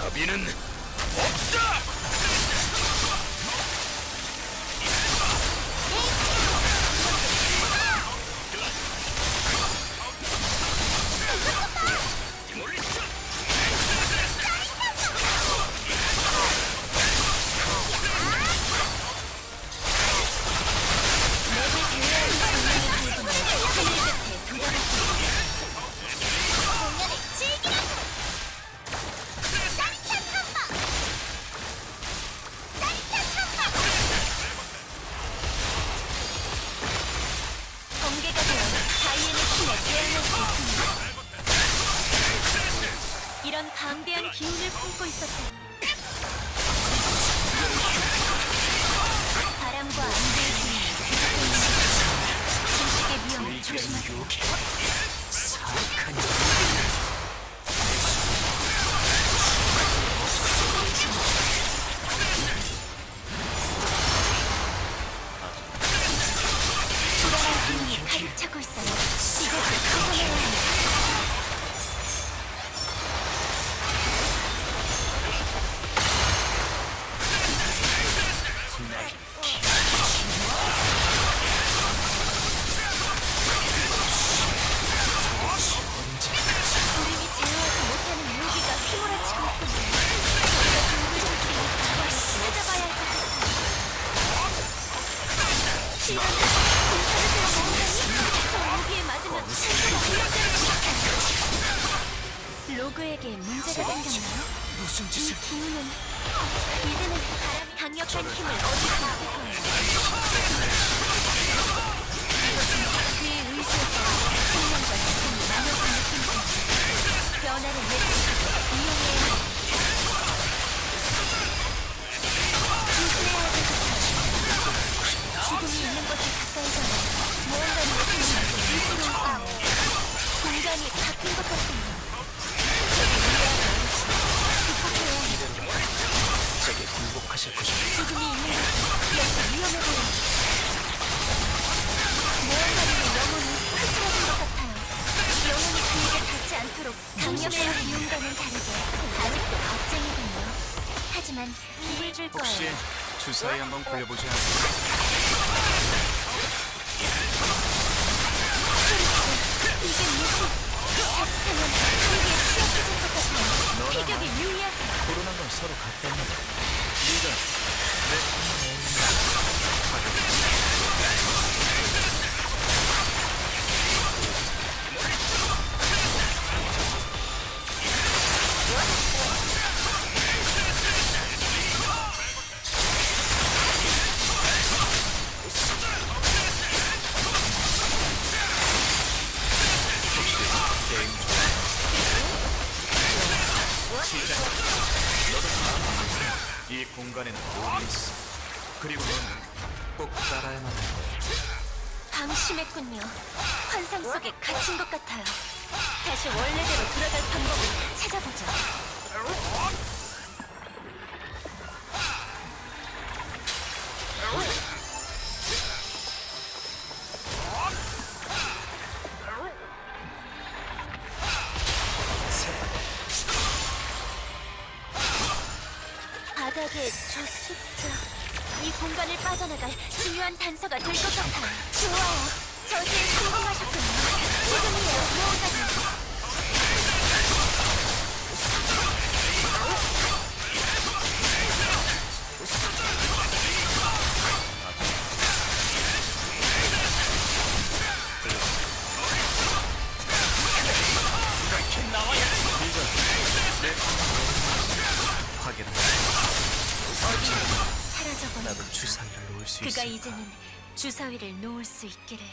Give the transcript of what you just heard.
자비는 없다! 이런 강대한 기운을 품고 있었다. 바람과 안개의 기운이 질식의 위험을 조심하세요. 불안한 기운이 가득 차고 있어요. 문제가 생겼나요? 무슨 이 짓을 기운은 이제는 강력한 힘을 얻을 수 있을 거예요. 하실 것입니다 죽음이 있는 곳이 여기 위험해 보입니다. 무언가를 너무 흐트러진 것 같아요. 영혼이 그에게 닿지 않도록 강력한 기운과는 다르게 아직도 겁쟁이군요. 하지만 힘을 줄 혹시 거예요. 주사위 한번 굴려보지 않으세요? 이게 무슨 자칫하면 한계에 취약해질 것 같아요. 피격에 유의하세요. 코로나건 서로 같답니다 리 이 공간에는 돈이 있어 그리고 넌꼭 따라야만 할 거야 방심했군요. 환상 속에 갇힌 것 같아요. 다시 원래대로 돌아갈 방법을 찾아보죠. 바닥에 저 숫자. 이 공간을 빠져나갈 중요한 단서가 될 것 같아요. 좋아요. 저지에 성공하셨군요. 지금이에요, 무언가는. 사라져버린 나도 주사위를 놓을 수 그가 있어 이제는 주사위를 놓을 수 있기를.